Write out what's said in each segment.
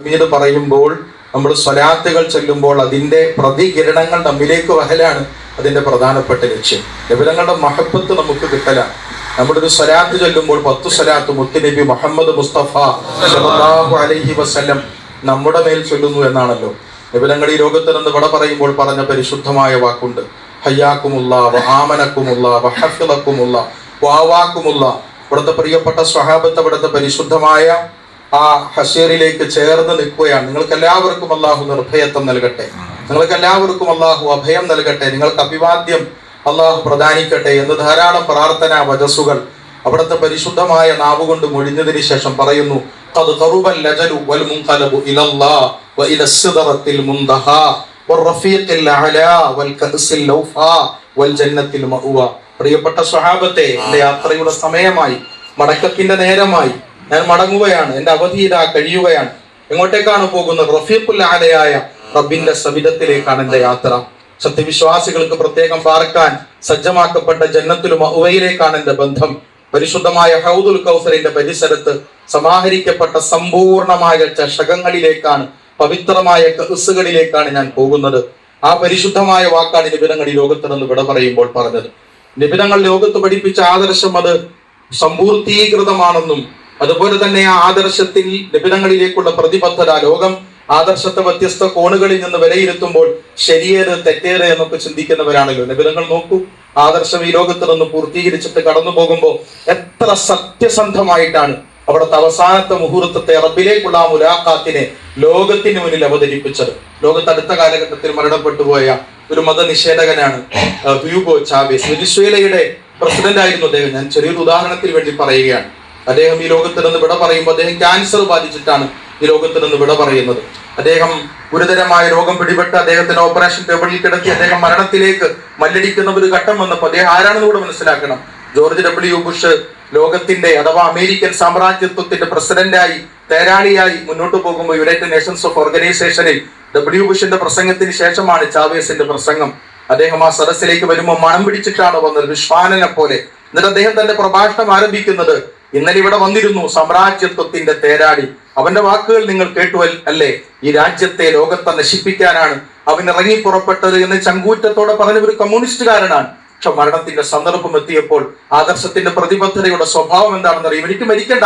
ഹമീദ് പറയുമ്പോൾ നമ്മൾ സ്വലാത്തുകൾ ചൊല്ലുമ്പോൾ അതിന്റെ പ്രതികിരണങ്ങൾ നമ്മിലേക്ക് വഹലാണ് അതിന്റെ പ്രധാനപ്പെട്ട ലക്ഷ്യം. നബിലങ്ങളുടെ മഹബത്ത് നമുക്ക് കിട്ടലാണ്. നമ്മുടെ ഒരു സ്വലാത്ത് ചൊല്ലുമ്പോൾ പത്തു സ്വലാത്ത് മുത്തുനബി മുഹമ്മദ് മുസ്തഫ സല്ലല്ലാഹു അലൈഹി വസല്ലം നമ്മുടെ മേൽ ചൊല്ലുന്നു എന്നാണല്ലോ. നബിലങ്ങൾ ഈ ലോകത്ത് നിന്ന് ഇവിടെ പറയുമ്പോൾ പറഞ്ഞ പരിശുദ്ധമായ വാക്കുണ്ട്. ഹയ്യാക്കുമുള്ള ആമനക്കുമുള്ള വഹഫിളക്കുമുള്ള വാവാക്കുമുള്ള ഇവിടുത്തെ പ്രിയപ്പെട്ട സ്വഹാബത്ത് ഇവിടുത്തെ പരിശുദ്ധമായ ആ ഹഷേറിലേക്ക് ചേർന്ന് നിൽക്കുകയാണ്. നിങ്ങൾക്ക് എല്ലാവർക്കും അള്ളാഹു നിർഭയത്വം നൽകട്ടെ. നിങ്ങൾക്ക് എല്ലാവർക്കും അള്ളാഹു അഭയം നൽകട്ടെ. നിങ്ങൾക്ക് അഭിവാദ്യം അള്ളാഹു പ്രദാനിക്കട്ടെ എന്ന് ധാരാളം പ്രാർത്ഥന വജസ്സുകൾ അവിടുത്തെ പരിശുദ്ധമായ നാവ് കൊണ്ട് മൊഴിഞ്ഞതിന് ശേഷം പറയുന്നു പ്രിയപ്പെട്ട സ്വഹാബത്തെ എന്റെ യാത്രയുടെ സമയമായി മടക്കത്തിന്റെ നേരമായി ഞാൻ മടങ്ങുകയാണ് എന്റെ അവധി ഇതാ കഴിയുകയാണ്. എങ്ങോട്ടേക്കാണ് പോകുന്നത്? റഫീഖുൽ റബ്ബിന്റെ സബിതത്തിലേക്കാണ് എന്റെ യാത്ര. സത്യവിശ്വാസികൾക്ക് പ്രത്യേകം പാർക്കാൻ സജ്ജമാക്കപ്പെട്ട ജന്നത്തിലും ഉവയിലേക്കാണ് എന്റെ ബന്ധം. പരിശുദ്ധമായ ഹൗദുൽ കൗസറിന്റെ പരിസരത്ത് സമാഹരിക്കപ്പെട്ട സമ്പൂർണമായ ചഷകങ്ങളിലേക്കാണ് പവിത്രമായ കഹസുകളിലേക്കാണ് ഞാൻ പോകുന്നത്. ആ പരിശുദ്ധമായ വാക്കാണ് നിബിധങ്ങൾ ഈ ലോകത്ത് നിന്ന് വിട പറയുമ്പോൾ പറഞ്ഞത്. നിബിധങ്ങൾ ലോകത്ത് പഠിപ്പിച്ച ആദർശം അത് സമ്പൂർത്തീകൃതമാണെന്നും അതുപോലെ തന്നെ ആ ആദർശത്തിൽ നിബിധങ്ങളിലേക്കുള്ള പ്രതിബദ്ധത ലോകം ആദർശത്തെ വ്യത്യസ്ത കോണുകളിൽ നിന്ന് വിലയിരുത്തുമ്പോൾ ശരിയേത് തെറ്റേത് എന്നൊക്കെ ചിന്തിക്കുന്നവരാണല്ലോ. നിബിധങ്ങൾ നോക്കൂ ആദർശം ഈ ലോകത്ത് നിന്ന് പൂർത്തീകരിച്ചിട്ട് കടന്നു പോകുമ്പോൾ എത്ര സത്യസന്ധമായിട്ടാണ് അവിടുത്തെ അവസാനത്തെ മുഹൂർത്തത്തെ റബ്ബിലേക്കുള്ള ആ മുലാഖാത്തിനെ ലോകത്തിന് മുന്നിൽ അവതരിപ്പിച്ചത്. ലോകത്ത് അടുത്ത കാലഘട്ടത്തിൽ മരണപ്പെട്ടു പോയ ഒരു മതനിഷേധകനാണ് ഹ്യൂഗോ ചാവേസ് വെനിസ്വേലയുടെ പ്രസിഡന്റ് ആയിരുന്നു അദ്ദേഹം. ഞാൻ ചെറിയൊരു ഉദാഹരണത്തിന് വേണ്ടി പറയുകയാണ്. അദ്ദേഹം ഈ ലോകത്തിൽ നിന്ന് വിട പറയുമ്പോൾ അദ്ദേഹം ക്യാൻസർ ബാധിച്ചിട്ടാണ് ഈ ലോകത്തിൽ നിന്ന് വിട പറയുന്നത്. അദ്ദേഹം ഗുരുതരമായ രോഗം പിടിപെട്ട് അദ്ദേഹത്തിന് ഓപ്പറേഷൻ ടേബിളിൽ കിടത്തി അദ്ദേഹം മരണത്തിലേക്ക് മല്ലടിക്കുന്ന ഒരു ഘട്ടം വന്നപ്പോൾ അദ്ദേഹം ആരാണെന്ന് കൂടെ മനസ്സിലാക്കണം? ജോർജ് ഡബ്ല്യു ബുഷ് ലോകത്തിന്റെ അഥവാ അമേരിക്കൻ സാമ്രാജ്യത്വത്തിന്റെ പ്രസിഡന്റായി തേരാളിയായി മുന്നോട്ട് പോകുമ്പോൾ യുണൈറ്റഡ് നേഷൻസ് ഓഫ് ഓർഗനൈസേഷനിൽ ഡബ്ല്യു ബുഷിന്റെ പ്രസംഗത്തിന് ശേഷമാണ് ചാവേസിന്റെ പ്രസംഗം. അദ്ദേഹം ആ സദസ്സിലേക്ക് വരുമ്പോൾ മണം പിടിച്ചിട്ടാണ് വന്നത്? വിശ്വാനനെ പോലെ. എന്നിട്ട് അദ്ദേഹം തന്റെ പ്രഭാഷണം ആരംഭിക്കുന്നത് ഇന്നലെ ഇവിടെ വന്നിരുന്നു സാമ്രാജ്യത്വത്തിന്റെ തേരാടി. അവന്റെ വാക്കുകൾ നിങ്ങൾ കേട്ടു അല്ലേ? ഈ രാജ്യത്തെ ലോകത്തെ നശിപ്പിക്കാനാണ് അവൻ ഇറങ്ങി പുറപ്പെട്ടത് എന്ന് ചങ്കൂറ്റത്തോടെ പറഞ്ഞ ഒരു കമ്മ്യൂണിസ്റ്റുകാരനാണ്. പക്ഷെ മരണത്തിന്റെ സന്ദർഭം എത്തിയപ്പോൾ ആദർശത്തിന്റെ പ്രതിബദ്ധതയുടെ സ്വഭാവം എന്താണെന്ന് അറിയും. എനിക്ക് മരിക്കണ്ട.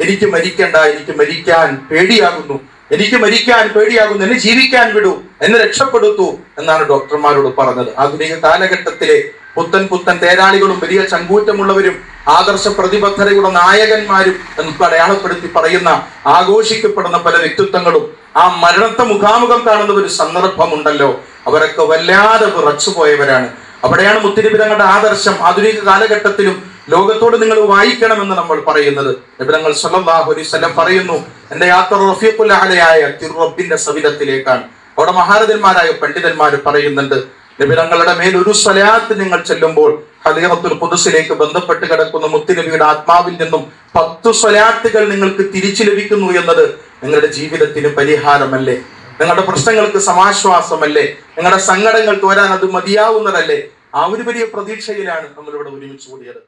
എനിക്ക് മരിക്കണ്ട. എനിക്ക് മരിക്കാൻ പേടിയാകുന്നു. എനിക്ക് മരിക്കാൻ പേടിയാകുന്നു. എന്നെ ജീവിക്കാൻ വിടൂ. എന്നെ രക്ഷപ്പെടുത്തു എന്നാണ് ഡോക്ടർമാരോട് പറഞ്ഞത്. ആധുനിക കാലഘട്ടത്തിലെ പുത്തൻ പുത്തൻ തേരാളികളും വലിയ ചങ്കൂറ്റമുള്ളവരും ആദർശ പ്രതിബദ്ധതയുടെ നായകന്മാരും എന്ന് അടയാളപ്പെടുത്തി പറയുന്ന ആഘോഷിക്കപ്പെടുന്ന പല വ്യക്തിത്വങ്ങളും ആ മരണത്തെ മുഖാമുഖം കാണുന്ന ഒരു സന്ദർഭമുണ്ടല്ലോ. അവരൊക്കെ വല്ലാതെ വിറച്ചുപോയവരാണ് അവിടെയാണ് മുത്തിരിപിതങ്ങളുടെ ആദർശം. ആധുനിക കാലഘട്ടത്തിലും ലോകത്തോട് നിങ്ങൾ വായിക്കണമെന്ന് നമ്മൾ പറയുന്നത്. നിബിതങ്ങൾ സല്ലല്ലാഹു അലൈഹി വസല്ലം പറയുന്നു എന്റെ യാത്ര റഫീഖുൽ അലയായ തിരുറബിന്റെ സവിധത്തിലേക്കാണ്. അവിടെ മഹാരഥന്മാരായ പണ്ഡിതന്മാർ പറയുന്നുണ്ട് നബിതങ്ങളുടെ മേൽ ഒരു സ്വലാത്ത് നിങ്ങൾ ചെല്ലുമ്പോൾ ഹദീറത്തുൽ പുതുസിലേക്ക് ബന്ധപ്പെട്ട് കിടക്കുന്ന മുത്തുനബിയുടെ ആത്മാവിൽ നിന്നും പത്ത് സ്വലാത്തുകൾ നിങ്ങൾക്ക് തിരിച്ചു ലഭിക്കുന്നു എന്നത് നിങ്ങളുടെ ജീവിതത്തിന് പരിഹാരമല്ലേ? നിങ്ങളുടെ പ്രശ്നങ്ങൾക്ക് സമാശ്വാസമല്ലേ? നിങ്ങളുടെ സങ്കടങ്ങൾ തോരാൻ അത് മതിയാവുന്നതല്ലേ? ആ ഒരു വലിയ പ്രതീക്ഷയിലാണ് നമ്മളിവിടെ ഒരുമിച്ച് കൂടിയത്.